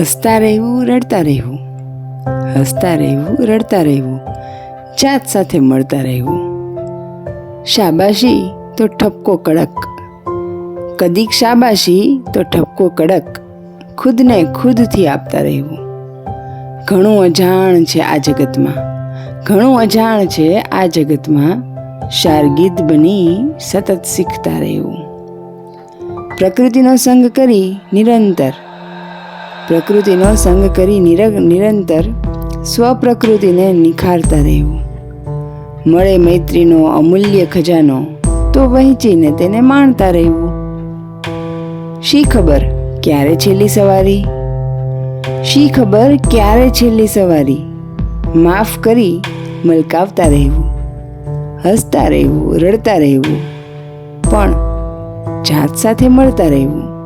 હસતા રહેવું, રડતા રહેવું. હસતા રહેવું, રડતા રહેવું. જાત સાથે મળતા રહેવું. શાબાશી તો ઠપકો કડક. કદીક શાબાશી તો ઠપકો કડક. ખુદને ખુદથી આપતા રહેવું. ઘણું અજાણ છે આ જગતમાં. ઘણું અજાણ છે આ જગતમાં. શારગીદ બની સતત શીખતા રહેવું. પ્રકૃતિનો સંગ કરી નિરંતર પ્રકૃતિનો સંગ કરી નિર નિરંતર સ્વપ્રકૃતિને નિખારતા રહેવું મળે મૈત્રીનો અમૂલ્ય ખજાનો, તો વહેંચીને તેને માણતા રહેવું. શી ખબર ક્યારે છેલ્લી સવારી? શી ખબર ક્યારે છેલ્લી સવારી? માફ કરી મલકાવતા રહેવું. હસતા રહેવું, રડતા રહેવું. પણ જાત સાથે મળતા રહેવું.